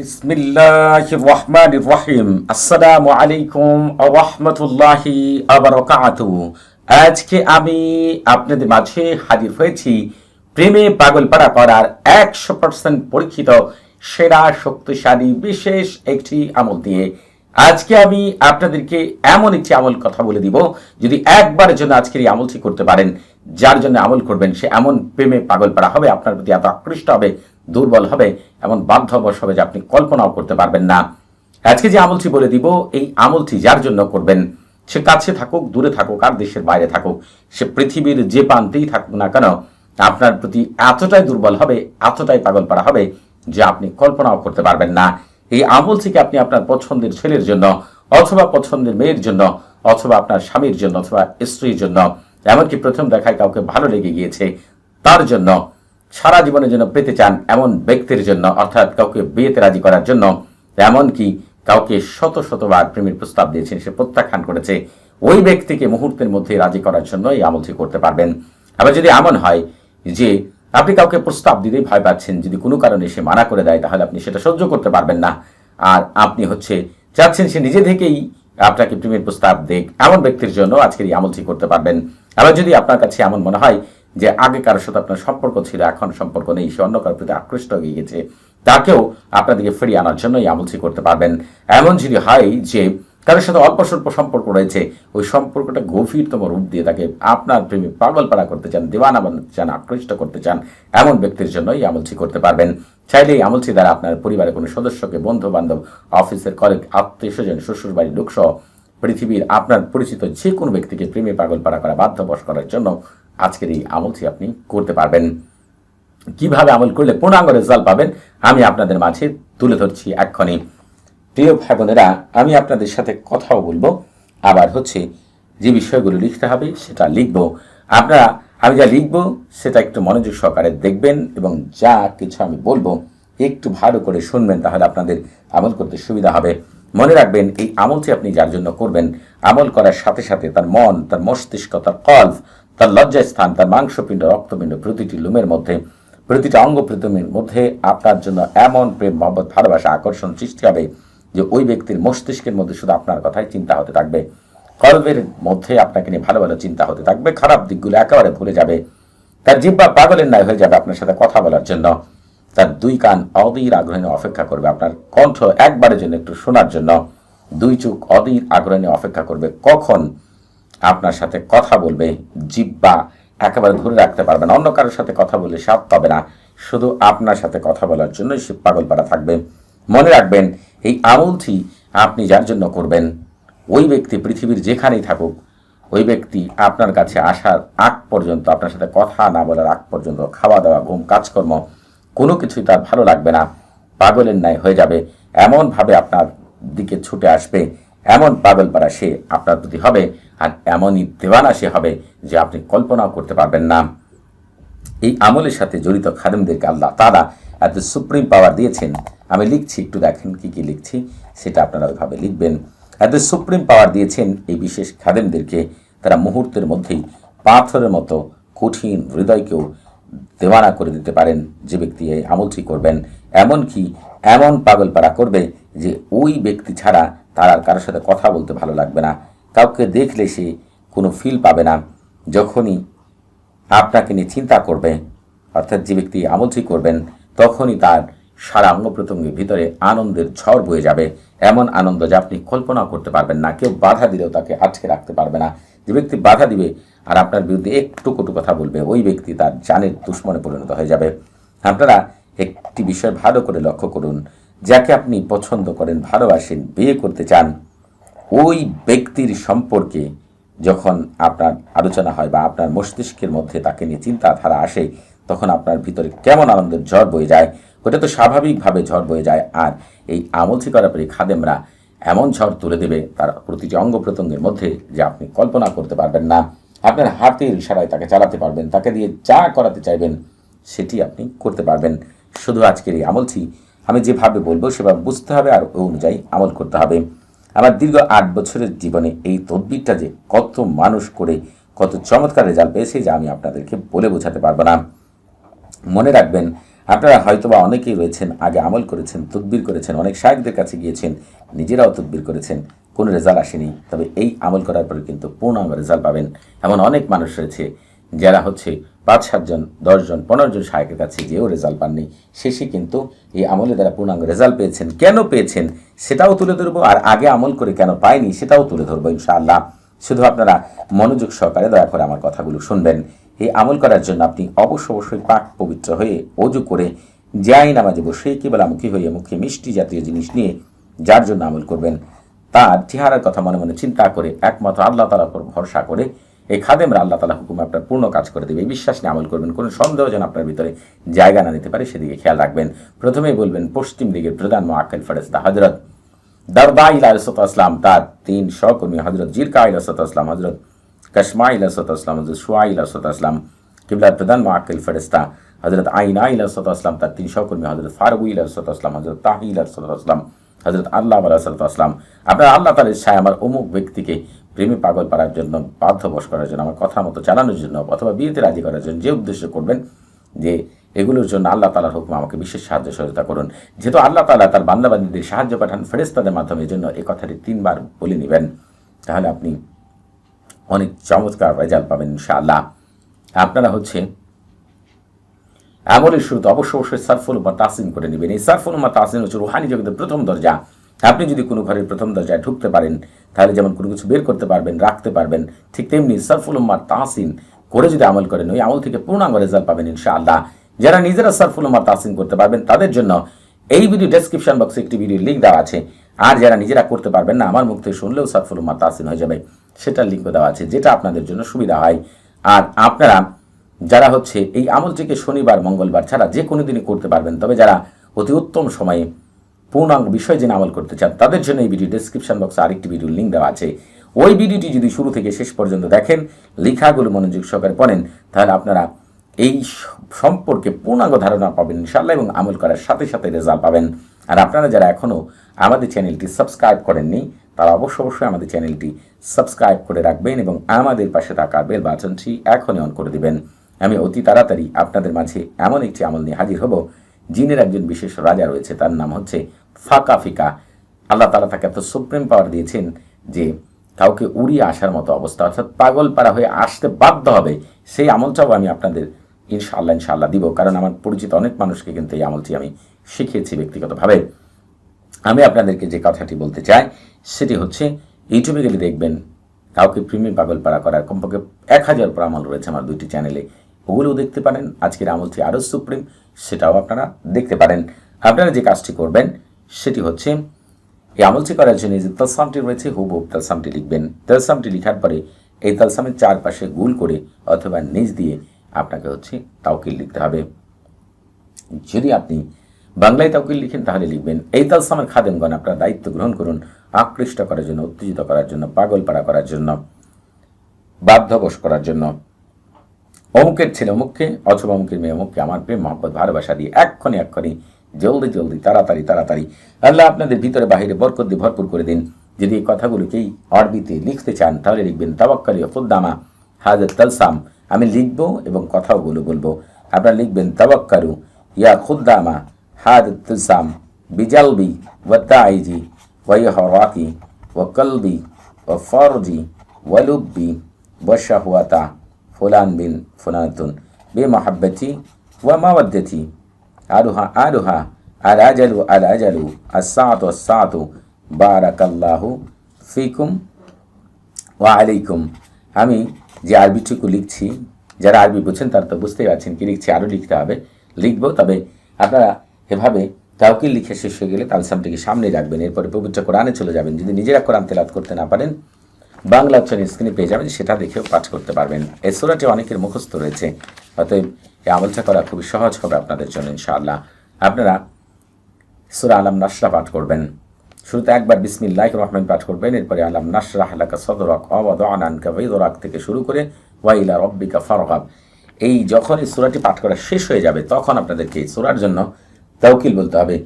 বিসমিল্লাহ রহমান রহিম। আসসালামু আলাইকুম রহমতুল্লাহি আবরকাতু আজকে আমি আপনাদের মাঝে হাজির হয়েছি প্রেমে পাগলপাড়া করার একশো পার্সেন্ট পরীক্ষিত, সেরা, শক্তিশালী, বিশেষ একটি আমল দিয়ে। আজকে আমি আপনাদেরকে এমন একটি আমল কথা বলে দিব, যদি একবারের জন্য আজকের এই আমলটি করতে পারেন, যার জন্য আমল করবেন, সে এমন প্রেমে পাগল পাড়া হবে, আপনার প্রতি এত আকৃষ্ট হবে, দুর্বল হবে, এমন বাধ্যবশ হবে যে আপনি কল্পনাও করতে পারবেন না। আজকে যে আমলটি বলে দিব, এই আমলটি যার জন্য করবেন, সে কাছে থাকুক, দূরে থাকুক, আর দেশের বাইরে থাকুক, সে পৃথিবীর যে প্রান্তেই থাকুক না কেন, আপনার প্রতি এতটাই দুর্বল হবে, এতটাই পাগল হবে, যে আপনি কল্পনাও করতে পারবেন না। এই আমল থেকে আপনি আপনার পছন্দের ছেলের জন্য অথবা পছন্দের মেয়ের জন্য অথবা আপনার স্বামীর জন্য অথবা স্ত্রীর জন্য, এমনকি প্রথম দেখায় কাউকে ভালো লেগে গিয়েছে, তার জন্য, সারা জীবনের জন্য পেতে চান এমন ব্যক্তির জন্য, অর্থাৎ কাউকে বিয়েতে রাজি করার জন্য, এমনকি কাউকে শত শতবার প্রেমের প্রস্তাব দিয়েছেন, সে প্রত্যাখ্যান করেছে, ওই ব্যক্তিকে মুহূর্তের মধ্যে রাজি করার জন্য এই আমলটি করতে পারবেন। আবার যদি এমন হয় যে আপনি কাউকে প্রস্তাব দিতেই ভয় পাচ্ছেন, যদি কোনো কারণে সে মানা করে দেয়, তাহলে আপনি সেটা সহ্য করতে পারবেন না। আর আপনি হচ্ছে চাচ্ছেন সে নিজে থেকেই আপনাকে প্রেমের প্রস্তাব দেখ, এমন ব্যক্তির জন্য আজকের এই আমলটি করতে পারবেন। আবার যদি আপনার কাছে এমন মনে হয় যে আগে কারোর সাথে আপনার সম্পর্ক ছিল, এখন সম্পর্ক নেই, সে অন্য কারোর প্রতি আকৃষ্ট হয়ে গেছে, তাকেও আপনাদেরকে ফিরিয়ে আনার জন্য এই আমলটি করতে পারবেন। এমন যদি হয় যে কারোর সাথে অল্প স্বল্প সম্পর্ক রয়েছে, ওই সম্পর্কটা গভীরতম রূপ দিয়ে তাকে আপনার প্রেমে পাগলপাড়া করতে চান, দিওয়ানা বানাতে চান, আকৃষ্ট করতে চান, এমন ব্যক্তির জন্য এই আমলটি করতে পারবেন। চাইলে এই আমলটি দ্বারা আপনার পরিবারের কোনো সদস্যকে বন্ধু বান্ধব অফিসের কলেজ আত্মীয় স্বজন শ্বশুর বাড়ির লোকসহ পৃথিবীর আপনার পরিচিত যে কোনো ব্যক্তিকে প্রেমে পাগলপাড়া করা, বাধ্যবশ করার জন্য আজকের এই আমলটি আপনি করতে পারবেন। কীভাবে আমল করলে পূর্ণাঙ্গ রেজাল্ট পাবেন, আমি আপনাদের মাঝে তুলে ধরছি এক্ষণে প্রিয় ভাই বোনেরা আমি আপনাদের সাথে কথাও বলব। আবার হচ্ছে যে বিষয়গুলো লিখতে হবে, সেটা লিখব। আপনারা, আমি যা লিখব, সেটা একটু মনোযোগ সহকারে দেখবেন এবং যা কিছু আমি বলব, একটু ভালো করে শুনবেন, তাহলে আপনাদের আমল করতে সুবিধা হবে। মনে রাখবেন, এই আমলটি আপনি যার জন্য করবেন, আমল করার সাথে সাথে তার মন, তার মস্তিষ্ক, তার কল্প, তার লজ্জাস্থান, তার মাংসপিণ্ড, রক্তপিণ্ড প্রতিটি লুমের মধ্যে, প্রতিটা অঙ্গ প্রত্যঙ্গের মধ্যে আপনার জন্য এমন প্রেম, মহব্বত, ভালোবাসা, আকর্ষণ সৃষ্টি হবে। যে ওই ব্যক্তির মস্তিষ্কের মধ্যে শুধু আপনার কথাই চিন্তা হতে থাকবে। কল্পের মধ্যে আপনাকে নিয়ে ভালো ভালো চিন্তা হতে থাকবে। খারাপ দিকগুলো একেবারে ভুলে যাবে। তার জিব্বা পাগলের ন্যায় হয়ে যাবে আপনার সাথে কথা বলার জন্য। তার দুই কান অধীর আগ্রহে অপেক্ষা করবে আপনার কণ্ঠ একবারের জন্য একটু শোনার জন্য। দুই চোখ অধীর আগ্রহে অপেক্ষা করবে। কখন আপনার সাথে কথা বলবে জিব্বা একেবারে ধরে রাখতে পারবে না। অন্য কারোর সাথে কথা বলে স্বাদ পাবে না। শুধু আপনার সাথে কথা বলার জন্যই সে পাগলপাড়া থাকবে। মনে রাখবেন এই আমলটি আপনি যার জন্য করবেন? ওই ব্যক্তি পৃথিবীর যেখানেই থাকুক, ওই ব্যক্তি আপনার কাছে আসার আগ পর্যন্ত, আপনার সাথে কথা না বলার আগ পর্যন্ত, খাওয়া দাওয়া, ঘুম, কাজকর্ম, কোনো কিছুই তার ভালো লাগবে না। পাগলের ন্যায় হয়ে যাবে। এমনভাবে আপনার দিকে ছুটে আসবে। এমন পাগল পাড়া সে আপনার প্রতি হবে আর এমনই দেওয়ানা সে হবে যে আপনি কল্পনাও করতে পারবেন না। এই আমলের সাথে জড়িত খাদেমদেরকে আল্লাহ তারা এত সুপ্রিম পাওয়ার দিয়েছেন। আমি লিখছি, একটু দেখেন কি কি লিখছি, সেটা আপনারা ওইভাবে লিখবেন। এত সুপ্রিম পাওয়ার দিয়েছেন এই বিশেষ খাদেমদেরকে, তারা মুহূর্তের মধ্যেই পাথরের মতো কঠিন হৃদয়কেও দেওয়ানা করে দিতে পারেন, যে ব্যক্তি এই আমলটি করবেন। এমনকি এমন পাগলপাড়া করবে যে ওই ব্যক্তি ছাড়া তার আর কারোর সাথে কথা বলতে ভালো লাগবে না। কাউকে দেখলে সে কোনো ফিল পাবে না। যখনই আপনাকে নিয়ে চিন্তা করবে, অর্থাৎ যে ব্যক্তি আমলটি করবেন তখনই তার সারা অঙ্গ প্রত্যঙ্গের ভিতরে আনন্দের ঝড় বয়ে যাবে। এমন আনন্দ যা আপনি কল্পনা করতে পারবেন না, কেউ বাধা দিলেও তাকে আটকে রাখতে পারবে না। যে ব্যক্তি বাধা দিবে আর আপনার বিরুদ্ধে একটু কটু কথা বলবে, ওই ব্যক্তি তার জানের দুশ্মনে পরিণত হয়ে যাবে। আপনারা একটি বিষয় ভালো করে লক্ষ্য করুন। যাকে আপনি পছন্দ করেন, ভালোবাসেন, বিয়ে করতে চান, ওই ব্যক্তির সম্পর্কে যখন আপনার আলোচনা হয় বা আপনার মস্তিষ্কের মধ্যে তাকে নিয়ে চিন্তাধারা আসে তখন আপনার ভিতরে কেমন আনন্দের ঝড় বয়ে যায়? ওটা তো স্বাভাবিকভাবে ঝড় বয়ে যায়। আর এই আমলছি করার পরে খাদেমরা এমন ঝড় তুলে দেবে, তার প্রতিটি অঙ্গ প্রত্যঙ্গের মধ্যে যে আপনি কল্পনা করতে পারবেন না। আপনার হাতের ইশারায় তাকে চালাতে পারবেন, তাকে দিয়ে যা করাতে চাইবেন, সেটি আপনি করতে পারবেন। শুধু আজকের এই আমলছি আমি যেভাবে বলব, সেভাবে বুঝতে হবে আর ওই অনুযায়ী আমল করতে হবে। আমার দীর্ঘ আট বছরের জীবনে এই তদবিরটা যে কত মানুষ করে, কত চমৎকার রেজাল্ট পেয়েছে, যা আমি আপনাদেরকে বলে বোঝাতে পারব না। মনে রাখবেন, আপনারা হয়তোবা অনেকেই রয়েছেন, আগে আমল করেছেন, তদবির করেছেন, অনেক শায়কদের কাছে গিয়েছেন, নিজেরাও তদবির করেছেন, কোনো রেজাল্ট আসেনি, তবে এই আমল করার পরে কিন্তু পূর্ণাঙ্গ রেজাল্ট পাবেন। এমন অনেক মানুষ রয়েছে যারা হচ্ছে পাঁচ সাতজন দশজন পনেরো জন শায়কের কাছে যেও রেজাল্ট পাননি। শেষে কিন্তু এই আমলের দ্বারা পূর্ণাঙ্গ রেজাল্ট পেয়েছেন, কেন পেয়েছেন সেটাও তুলে ধরবো, আর আগে আমল করে কেন পায়নি সেটাও তুলে ধরবো ইনশাআল্লাহ। শুধু আপনারা মনোযোগ সহকারে দয়া করে আমার কথাগুলো শুনবেন। এই আমল করার জন্য আপনি অবশ্য অবশ্যই পাক পবিত্র হয়ে অজু করে যাই নামাজে বসে কেবলামুখী হয়ে মুখে মিষ্টি জাতীয় জিনিস নিয়ে যার জন্য আমল করবেন, তার চেহারার কথা মনে মনে চিন্তা করে একমাত্র আল্লাহ তালার উপর ভরসা করে এই খাদেমরা আল্লাহ তালা হুকুম আপনার পূর্ণ কাজ করে দেবে। এই বিশ্বাস নিয়ে আমল করবেন, কোনো সন্দেহ যেন আপনার ভিতরে জায়গা না নিতে পারে, সেদিকে খেয়াল রাখবেন। প্রথমেই বলবেন, পশ্চিম দিকের প্রধান মোয়াক্কেল ফেরেস্তা হজরত দরদা ইলাসত আসলাম, তার তিন সহকর্মী হজরত জিরকা ইলাসত আসলাম হজরত কসমা ইলাসত আসলাম হজরত সুয়া ইলাসত আসলাম কিবলার প্রধান মোয়াক্কেল ফেরেস্তা হজরত আইনা ইলাসত আসলাম তার তিন সহকর্মী হজরত ফারুক ইলাসত আসলাম হজরত তাহি ইলাসত আসলাম হজরত আল্লাহ আলাহাত আসলাম আপনার আল্লাহ তালের ছায় আমার অমুক ব্যক্তিকে প্রেমে পাগল পাড়ার জন্য, বাধ্যবশ করার জন্য, আমার কথা মতো চালানোর জন্য, অথবা বিয়েতে রাজি করার জন্য যে উদ্দেশ্য করবেন, যে এগুলোর জন্য আল্লাহ তালার হুকুম আমাকে বিশেষ সাহায্য সহযোগিতা করুন। যেহেতু আল্লাহ তালা তার বান্দাবাদীদের সাহায্য পাঠান ফেরেস্তাদের মাধ্যমে জন্য এই কথাটি তিনবার বলে নেবেন। তাহলে আপনি অনেক চমৎকার রেজাল্ট পাবেন ইনশাআল্লাহ। আপনারা হচ্ছে আমলের শুরুতে অবশ্য অবশ্যই সারফুল বা তাসিম করে নেবেন। এই সারফুল বা তাসিম হচ্ছে রুহানি জগতের প্রথম দরজা। আপনি যদি কোনো ঘরের প্রথম দরজায় ঢুকতে পারেন, তাহলে যেমন কোনো কিছু বের করতে পারবেন, রাখতে পারবেন, ঠিক তেমনি সারফুল উম্মার তাহসিন করে যদি আমল করেন, ওই আমল থেকে পূর্ণাঙ্গ রেজাল্ট পাবেন ইনশাআল্লাহ। যারা নিজেরা সারফুল উম্মার তাহসিন করতে পারবেন, তাদের জন্য এই ভিডিও ডেসক্রিপশন বক্সে একটি ভিডিও লিঙ্ক দেওয়া আছে। আর যারা নিজেরা করতে পারবেন না, আমার মুখ থেকে শুনলেও সারফুল উম্মার তাহসিন হয়ে যাবে। সেটার লিঙ্ক দেওয়া আছে, যেটা আপনাদের জন্য সুবিধা হয়। আর আপনারা যারা হচ্ছে এই আমলটিকে শনিবার, মঙ্গলবার ছাড়া যে কোনো দিনই করতে পারবেন, তবে যারা অতি উত্তম সময়ে পূর্ণাঙ্গ বিষয় জেনে আমল করতে চান, তাদের জন্য এই ভিডিও ডিসক্রিপশন বক্সে আরেকটি ভিডিও লিঙ্ক দেওয়া আছে। ওই ভিডিওটি যদি শুরু থেকে শেষ পর্যন্ত দেখেন, লেখাগুলো মনোযোগ সহকারে পড়েন, তাহলে আপনারা এই সম্পর্কে পূর্ণাঙ্গ ধারণা পাবেন ইনশাল্লাহ এবং আমল করার সাথে সাথে রেজাল্ট পাবেন। আর আপনারা যারা এখনও আমাদের চ্যানেলটি সাবস্ক্রাইব করেননি, তারা অবশ্য অবশ্যই আমাদের চ্যানেলটি সাবস্ক্রাইব করে রাখবেন এবং আমাদের পাশে থাকা বেল বাটনটি এখনই অন করে দিবেন। আমি অতি তাড়াতাড়ি আপনাদের মাঝে এমন একটি আমল নিয়ে হাজির হব, জিনের একজন বিশেষ রাজা রয়েছে, তার নাম হচ্ছে ফাঁকা ফিকা। আল্লাহ তালা তাকে এত সুপ্রিম পাওয়ার দিয়েছেন যে কাউকে উড়িয়ে আসার মতো অবস্থা, অর্থাৎ পাগল পাড়া হয়ে আসতে বাধ্য হবে। সেই আমলটাও আমি আপনাদের ইনশাআল্লাহ ইনশাআল্লাহ দিব। কারণ আমার পরিচিত অনেক মানুষকে কিন্তু এই আমলটি আমি শিখিয়েছি ব্যক্তিগতভাবে। আমি আপনাদেরকে যে কথাটি বলতে চাই, সেটি হচ্ছে, ইউটিউবে গেলে দেখবেন, কাউকে প্রেমী পাগল পাড়া করার কমপক্ষে এক হাজার পর আমল রয়েছে আমার দুইটি চ্যানেলে। ওগুলোও দেখতে পারেন, আজকের আমলটি আরও সুপ্রিম, সেটাও আপনারা দেখতে পারেন। আপনারা যে কাজটি করবেন, সেটি হচ্ছে, এই আমলটি করার জন্য যে তালসামটি রয়েছে হুবহুব তালসামটি লিখবেন। তালসামটি লিখার পরে এই তালসামের চারপাশে গুল করে অথবা নিচ দিয়ে আপনাকে হচ্ছে তাওকিল লিখতে হবে। যদি আপনি বাংলায় তাওকিল লিখেন, তাহলে লিখবেন, এই তালসামের খাদেমগণ আপনারা দায়িত্ব গ্রহণ করুন, আকৃষ্ট করার জন্য, উত্তেজিত করার জন্য পাগল পাড়া করার জন্য, বাধ্যবশ করার জন্য। অমুকের ছেলে অমুককে, অথবা অমুকের মেয়ে অমুককে, আমার প্রেম, মহব্বত, ভালোবাসা দিয়ে এক্ষণে এক্ষণে জলদি জলদি, তাড়াতাড়ি তাড়াতাড়ি, আল্লাহ আপনাদের ভিতরে, বাহিরে বরকত দিয়ে ভরপুর করে দিন। যদি এই কথাগুলোকেই আরবিতে লিখতে চান, তাহলে লিখবেন তাবাক্কালি ফুদ্দামা হাজর তালসাম আমি লিখব এবং কথাগুলো বলব। আপনারা লিখবেন তাবাক্কারু ইয়া খুদ্দামা হাদ তুলসাম বিজালবি ওয়াত্তাইজি ওয়াইহরাকি ওয়াকলবি ওয়াফরজি ওয়ালুব্বি ওয়াশাহুয়াতা ফুলান বিন ফুলানাতুন বেমাহাব্বতি ওয়া মাওয়াদ্দতি আলুহা আলুহা আল আজালু আল আজালু আসাতু আসাতু বারাকাল্লাহু ফিকুম ওয়া আলাইকুম। আমি যে আরবিটুকু লিখছি, যারা আরবি বুঝছেন তারা তো বুঝতেই পারছেন কি লিখছি, আরও লিখতে হবে, লিখব। তবে আপনারা এভাবে তাওকিল লিখে শেষ হয়ে গেলে তালসামটিকে সামনে রাখবেন, এরপরে পবিত্র কোরআনে চলে যাবেন। যদি নিজেরা কোরআন তেলাত করতে না পারেন, বাংলা উচ্চারণ স্ক্রিনে পেয়ে যাবেন, সেটা দেখেও পাঠ করতে পারবেন। এই সুরাটি অনেকের মুখস্থ রয়েছে, অতএব এই আমলটা করা খুবই সহজ হবে আপনাদের জন্য, ইনশাআল্লাহ। আপনারা সুরা আলম নাসরা পাঠ করবেন। শুরুতে একবার বিসমিল্লাহ রহমান পাঠ করবেন, এরপরে আলাম নাসরাহ লাকা সদরক অবদ বৈদরাক থেকে শুরু করে ওয়াইলা রব্বিকা ফরহাব এই যখন এই সুরাটি পাঠ করা শেষ হয়ে যাবে, তখন আপনাদেরকে এই সুরার জন্য তাওকিল বলতে হবে।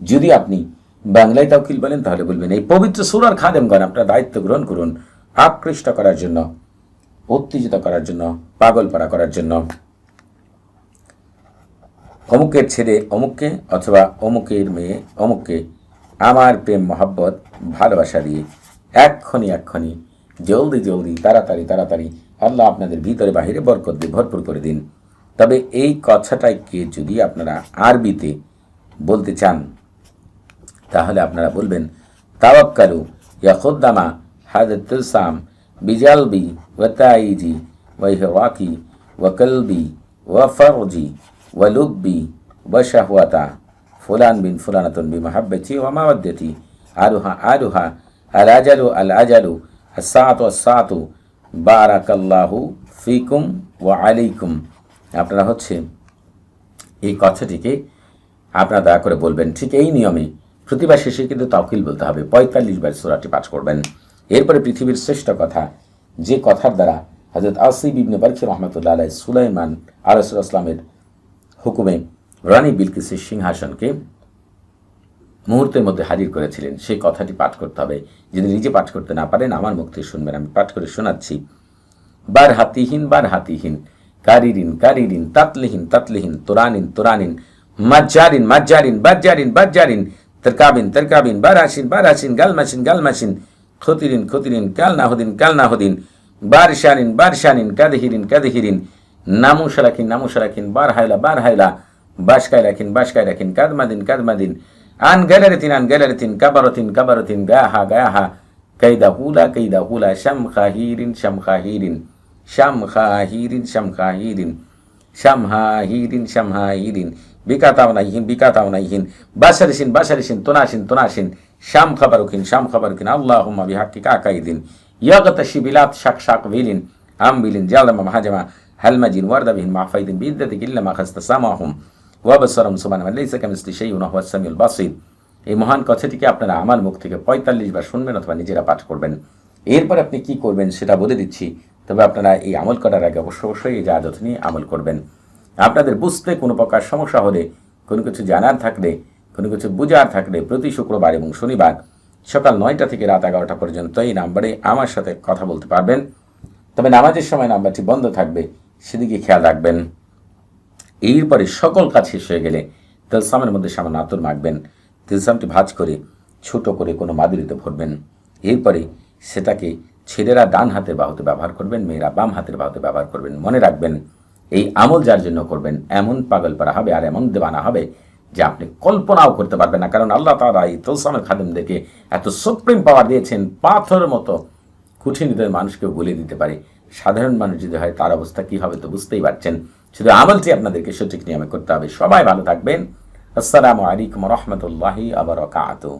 যদি আপনি বাংলায় তাওকিল বলেন, তাহলে বলবেন এই পবিত্র সুরার খাদেমগণ, আপনার দায়িত্ব গ্রহণ করুন আকৃষ্ট করার জন্য, উত্তেজিত করার জন্য পাগল পাড়া করার জন্য। অমুকের ছেলে অমুককে অথবা অমুকের মেয়ে অমুককে আমার প্রেম, মহাব্বত, ভালোবাসা দিয়ে এক্ষণি এক্ষণি জলদি জলদি, তাড়াতাড়ি তাড়াতাড়ি আল্লাহ আপনাদের ভিতরে বাহিরে বরকত দিয়ে ভরপুর করে দিন। তবে এই কথাটাকে যদি আপনারা আরবিতে বলতে চান, তাহলে আপনারা বলবেন, তাওয়াক্কালু ইয়া খুদ্দামা হাজার তুলসাম বিজালবি ওয়াতাইজি ওয়াইহওয়াকি ওয়াকলবি ওয়াফরজি ওয়ালুব্বি ওয়াশাহওয়াতা ফুলান বিন ফুলানাতুন বি মাহাব্বতি ওয়া মাওয়াদ্দাতি। আরুহা আরুহা আল আজালু আল আজালু আসাতু আসাতু বারাকাল্লাহু ফিকুম ওয়া আলাইকুম। আপনারা হচ্ছে এই কথাটিকে আপনারা দয়া করে বলবেন, ঠিক এই নিয়মে প্রতিবার শেষে কিন্তু তাওকিল বলতে হবে। পঁয়তাল্লিশ বার সুরাটি পাঠ করবেন। এরপরে পৃথিবীর শ্রেষ্ঠ কথা, যে কথার দ্বারা হজরত আসিব ইবনে বারকি রহমতুল্লাহ আলাই সুলাইমান আলসুল আসলামের হুকুমে রানী বিলকিসের সিংহাসনকে মুহূর্তের মধ্যে হাজির করেছিলেন। সেই কথাটি পাঠ করতে হবে। যদি নিজে পাঠ করতে না পারেন, আমার মুখ থেকে শুনবেন। আমি পাঠ করে শোনাচ্ছি। বার হাতিহীন বার হাতিহীন কারিরিন কারিরিন, তাতলিহীন তাতলিহীন, তোরানিন তোরানিন, মাজ্জারিন মাজ্জারিন, বাজ্জারিন বাজ্জারিন, তরকাবিন তরকাবিন, বারাসিন বারাসিন, গালমাসিন গালমাসিন, খতিরিন খতিরিন, কালনাহদিন কালনাহদিন বারশানিন বারশানিন কাদহিরিন কাদহিরিন, নামুশারাকিন নামুশারাকিন বার হাইলা বার হাইলা বাসকায় রাখিন বাসকায় রাখিন, কাদমাদিন কাদমাদিন। আন গেলারেতিন আন গেলারেতিন, কাবারতিন কাবারতিন, গাহা গাহা। কাইদা হুলা কাইদা হুলা শাম খাহিরিন শাম খাহিরিন শাম খাহিরিন শাম খাহিরিন শাম হাহিরিন শাম হাহিরিন বিকাতাও নাইহিন বিকাতাও নাইহিন। বাসারিসিন বাসারিসিন, তোনাসিন তোনাসিন। শাম খাবারুকিন শাম খাবারুকিন আল্লাহুম্মা বিহাক্কি কাকাইদিন। ইয়াগতাশি বিলাত শাক শাক বিলিন। আম বিলিন, জালামা, মাহাজামা। হালমাজিন ওয়ারদাবিহিন মাফাইদিন বিদ্দাতিক ইল্লা মা খাস্তা সামাহুম। ওয়াবসরম ওয়া সামিউল বাসীর। এই মহান কথাটিকে আপনারা আমার মুখ থেকে পঁয়তাল্লিশ বার শুনবেন অথবা নিজেরা পাঠ করবেন। এরপর আপনি কি করবেন সেটা বলে দিচ্ছি, তবে আপনারা এই আমল করার আগে অবশ্য অবশ্যই এই জাহাজত নিয়ে আমল করবেন। আপনাদের বুঝতে কোনো প্রকার সমস্যা হলে, কোনো কিছু জানার থাকলে, কোনো কিছু বুঝার থাকলে প্রতি শুক্রবার এবং শনিবার সকাল নয়টা থেকে রাত এগারোটা পর্যন্ত এই নাম্বারে আমার সাথে কথা বলতে পারবেন। তবে নামাজের সময় নাম্বারটি বন্ধ থাকবে, সেদিকে খেয়াল রাখবেন। এরপরে সকল কাজ শেষ হয়ে গেলে তেলসামের মধ্যে সামান্য আতর মাখবেন। তেলসামটি ভাজ করে, ছোট করে কোনো মাদুরিতে ভরবেন। এরপরে সেটাকে ছেলেরা ডান হাতের বাহুতে ব্যবহার করবেন, মেয়েরা বাম হাতের বাহুতে ব্যবহার করবেন। মনে রাখবেন, এই আমল যার জন্য করবেন, এমন পাগল পারা হবে আর এমন দেবানা হবে যে আপনি কল্পনাও করতে পারবেন না। কারণ আল্লাহ তারা এই তোলসামের খাদিমদেরকে এত সুপ্রিম পাওয়ার দিয়েছেন পাথরের মতো কঠিন হৃদয়ের মানুষকেও বলে দিতে পারে। সাধারণ মানুষ যদি হয়, তার অবস্থা কী হবে তো বুঝতেই পারছেন। শুধু আমলটি আপনাদেরকে সঠিক নিয়মে করতে হবে। সবাই ভালো থাকবেন। আসসালামু আলাইকুম রহমতুল্লাহি আবার